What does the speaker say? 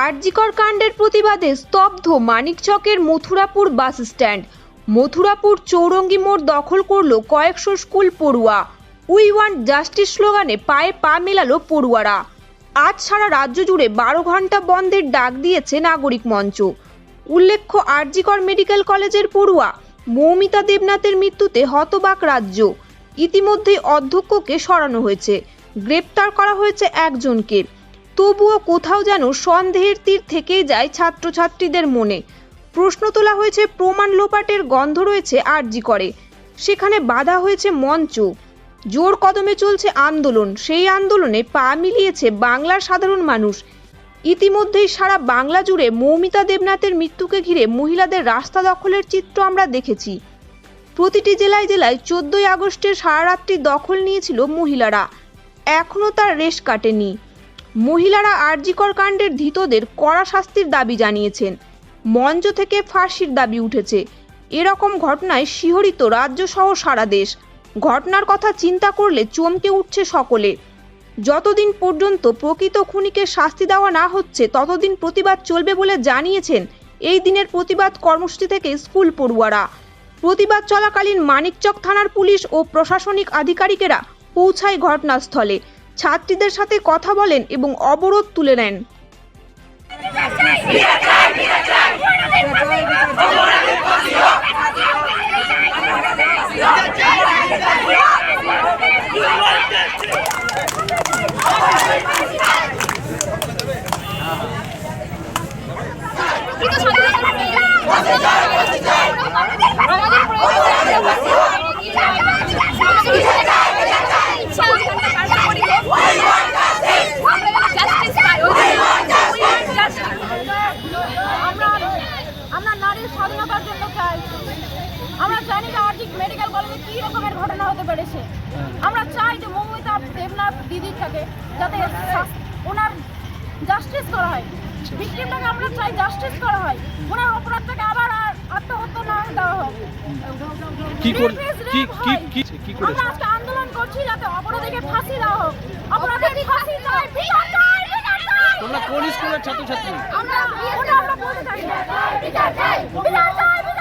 আরজিকর কাণ্ডের প্রতিবাদে স্তব্ধ মানিকচকের মথুরাপুর বাস স্ট্যান্ড। মথুরাপুর চৌরঙ্গি মোড় দখল করল কয়েকশো স্কুল পড়ুয়া। উই ওয়ান্ট জাস্টিস স্লোগানে পায়ে পা মেলালো পড়ুয়ারা। আজ সারা রাজ্য জুড়ে বারো ঘণ্টা বন্ধের ডাক দিয়েছে নাগরিক মঞ্চ। উল্লেখ্য, আরজিকর মেডিকেল কলেজের পড়ুয়া মৌমিতা দেবনাথের মৃত্যুতে হতবাক রাজ্য। ইতিমধ্যেই অধ্যক্ষকে সরানো হয়েছে। গ্রেপ্তার করা হয়েছে একজনকে। তবুও কোথাও যেন সন্দেহের তীর থেকেই যায় ছাত্রছাত্রীদের মনে। প্রশ্ন তোলা হয়েছে, প্রমাণ লোপাটের গন্ধ রয়েছে আরজি করে। সেখানে বাধা হয়েছে মঞ্চ। জোর কদমে চলছে আন্দোলন। সেই আন্দোলনে পা মিলিয়েছে বাংলার সাধারণ মানুষ। ইতিমধ্যেই সারা বাংলা জুড়ে মৌমিতা দেবনাথের মৃত্যুকে ঘিরে মহিলাদের রাস্তা দখলের চিত্র আমরা দেখেছি। প্রতিটি জেলায় জেলায় চোদ্দই আগস্টের সারা রাত্রি দখল নিয়েছিল মহিলারা। এখনও তার রেশ কাটেনি। মহিলারা আরজিকর কাণ্ডের ধৃতদের কড়া শাস্তির দাবি জানিয়েছেন। মঞ্চ থেকে ফাঁসির দাবি উঠেছে। এরকম ঘটনায় শিহরিত রাজ্য সহ সারা দেশ। ঘটনার কথা চিন্তা করলে চমকে উঠছে সকলে। যতদিন পর্যন্ত প্রকৃত খুনিকে শাস্তি দেওয়া না হচ্ছে, ততদিন প্রতিবাদ চলবে বলে জানিয়েছেন এই দিনের প্রতিবাদ কর্মসূচি থেকে স্কুল পড়ুয়ারা। প্রতিবাদ চলাকালীন মানিকচক থানার পুলিশ ও প্রশাসনিক আধিকারিকেরা পৌঁছায় ঘটনাস্থলে। ছাত্রীদের সাথে কথা বলেন এবং অবরোধ তুলে নেন। মেডিকেল কি রকমের ঘটনা হতে পেরেছে আমরা চাই যে মৌমিতা দেবনাথ দিদির সাথে যাতে ওনার জাস্টিস করা হয়। ভিকটিমটাকে আমরা চাই জাস্টিস করা হয়। ওনার অপরাধটাকে আবার আর আত্মহত্যা না দেওয়া হোক। কি করে Rape কি কি। কি কি আমরা আজকে আন্দোলন করছি যাতে অপরাধীকে ফাঁসি দেওয়া হোক। অপরাধীকে ফাঁসি চাই। বিচার চাই। বিচার চাই। তোমরা কোন স্কুলের ছাত্রছাত্রী? আমরা আমরা বলতে চাই। না। বিচার চাই। বিচার চাই। বিচার চাই।